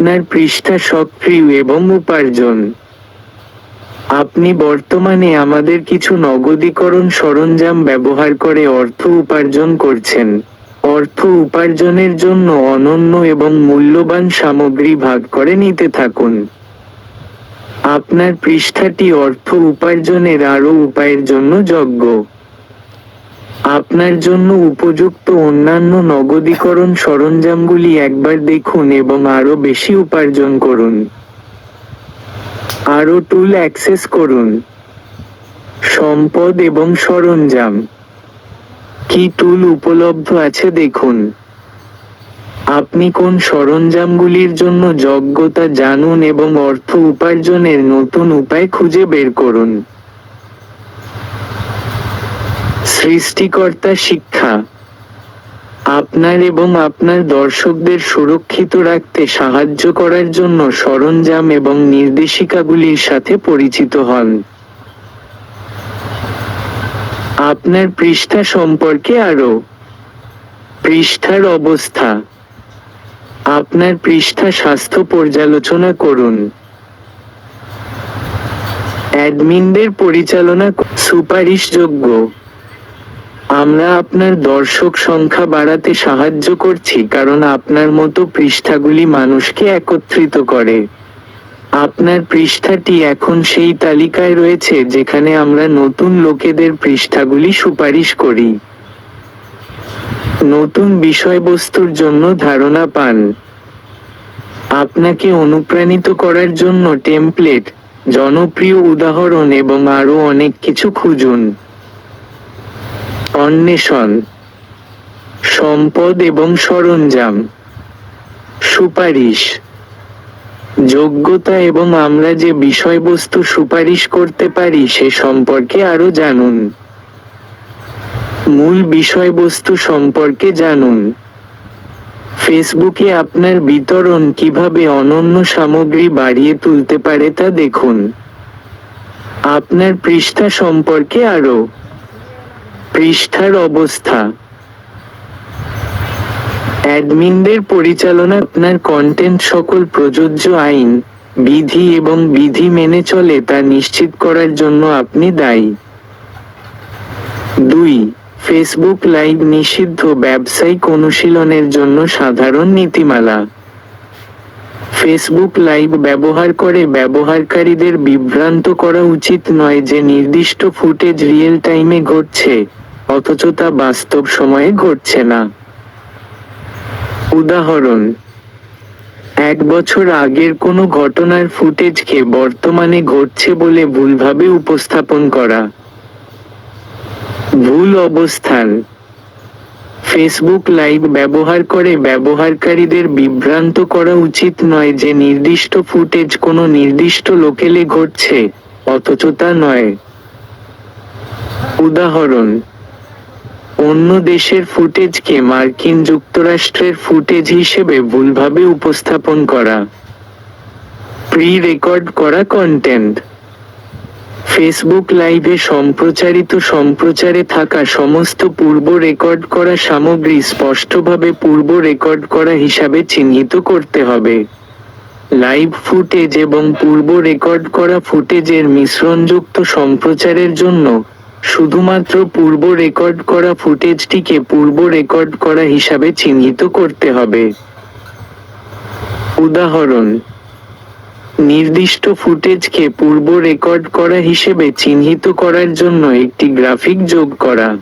আপনার পৃষ্ঠা সক্রিয় এবং উপার্জন। আপনি বর্তমানে আমাদের কিছু নগদীকরণ সরঞ্জাম ব্যবহার করে অর্থ উপার্জন করছেন। অর্থ উপার্জনের জন্য অনন্য এবং মূল্যবান সামগ্রী ভাগ করে নিতে থাকুন। আপনার পৃষ্ঠাটি অর্থ উপার্জনের আরও উপায়ের জন্য যোগ্য। আপনার জন্য উপযুক্ত অন্যান্য নগদীকরণ সরঞ্জামগুলি একবার দেখুন এবং আরও বেশি উপার্জন করুন। আরও টুল অ্যাক্সেস করুন। সম্পদ এবং সরঞ্জাম। কি টুল উপলব্ধ আছে দেখুন। আপনি কোন সরঞ্জামগুলির জন্য যোগ্যতা জানুন এবং অর্থ উপার্জনের নতুন উপায় খুঁজে বের করুন। সৃষ্টিকর্তা শিক্ষা। আপনার এবং আপনার দর্শকদের সুরক্ষিত রাখতে সাহায্য করার জন্য সরঞ্জাম এবং নির্দেশিকাগুলির সাথে পরিচিত হন। আপনার পৃষ্ঠা সম্পর্কে আরও পৃষ্ঠার অবস্থা। আপনার পৃষ্ঠা স্বাস্থ্য পর্যালোচনা করুন। অ্যাডমিনদের পরিচালনা সুপারিশযোগ্য। আমরা আপনার দর্শক সংখ্যা বাড়াতে সাহায্য করছি কারণ আপনার মতো পৃষ্ঠাগুলি মানুষকে একত্রিত করে। আপনার পৃষ্ঠাটি এখন সেই তালিকায় রয়েছে যেখানে আমরা নতুন লোকেদের পৃষ্ঠাগুলি সুপারিশ করি। নতুন বিষয়বস্তুর জন্য ধারণা পান। আপনাকে অনুপ্রাণিত করার জন্য টেমপ্লেট জনপ্রিয় উদাহরণ এবং আরও অনেক কিছু খুঁজুন। অন্বেষণ, সম্পদ এবং সরঞ্জাম, সুপারিশ, যোগ্যতা এবং আমরা যে বিষয়বস্তু সুপারিশ করতে পারি সে সম্পর্কে আরও জানুন। মূল বিষয়বস্তু সম্পর্কে জানুন। ফেসবুকে আপনার বিতরণ কীভাবে অনন্য সামগ্রী বাড়িয়ে তুলতে পারে তা দেখুন। আপনার পৃষ্ঠা সম্পর্কে আরও। পৃষ্ঠার অবস্থা। অ্যাডমিনদের পরিচালনা আপনার কন্টেন্ট সকল প্রযোজ্য আইন, বিধি এবং বিধি মেনে চলে তা নিশ্চিত করার জন্য আপনি দায়ী। দুই ফেসবুক লাইভ নিষিদ্ধ ব্যবসায়িক অনুশীলনের জন্য সাধারণ নীতিমালা। ফেসবুক লাইভ ব্যবহার করে ব্যবহারকারীদের বিভ্রান্ত করা উচিত নয় যে নির্দিষ্ট ফুটেজ রিয়েল টাইমে ঘটছে। অথচ তা বাস্তব সময়ে ঘটছে না। উদাহরণ, এক বছর আগের কোনো ঘটনার ফুটেজকে বর্তমানে ঘটছে বলে ভুলভাবে উপস্থাপন করা। ভুল অবস্থান ফেসবুক লাইভ ব্যবহার করে ব্যবহারকারীদের বিভ্রান্ত করা উচিত নয় যে নির্দিষ্ট ফুটেজ কোনো নির্দিষ্ট লোকেলে ঘটছে, অথচ তা নয়। উদাহরণ অন্য দেশের ফুটেজকে মার্কিন যুক্তরাষ্ট্রের ফুটেজ হিসেবে ভুলভাবে উপস্থাপন করা। প্রি রেকর্ড করা কন্টেন্ট ফেসবুক লাইভে সম্প্রচারিত সম্প্রচারে থাকা সমস্ত পূর্ব রেকর্ড করা সামগ্রী স্পষ্টভাবে পূর্ব রেকর্ড করা হিসাবে চিহ্নিত করতে হবে। লাইভ ফুটেজ এবং পূর্ব রেকর্ড করা ফুটেজের মিশ্রণযুক্ত সম্প্রচারের জন্য শুধুমাত্র পূর্ব রেকর্ড করা ফুটেজটিকে পূর্ব রেকর্ড করা হিসাবে চিহ্নিত করতে হবে। উদাহরণ, নির্দিষ্ট ফুটেজকে পূর্ব রেকর্ড করা হিসেবে চিহ্নিত করার জন্য একটি গ্রাফিক যোগ করা।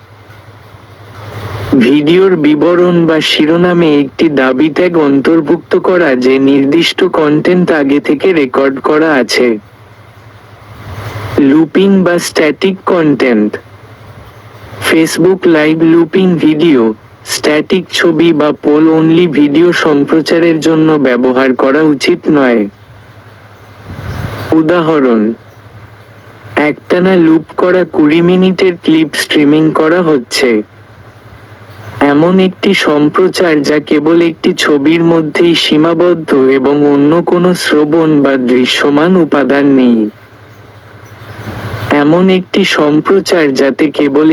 ভিডিওর বিবরণ বা শিরোনামে একটি দাবি ট্যাগ অন্তর্ভুক্ত করা যে নির্দিষ্ট কন্টেন্ট আগে থেকে রেকর্ড করা আছে। লুপিং বা static content Facebook live looping video static ছবি বা পোল অনলি ভিডিও সম্প্রচারের জন্য ব্যবহার করা উচিত নয়। উদাহরণ, একটানা লুপ করা কুড়ি মিনিটের ক্লিপ স্ট্রিমিং করা হচ্ছে। এমন একটি সম্প্রচার যা কেবল একটি ছবির মধ্যেই সীমাবদ্ধ এবং অন্য কোনো শ্রবণ বা দৃশ্যমান উপাদান নেই। এমন একটি সম্প্রচার যাতে কেবল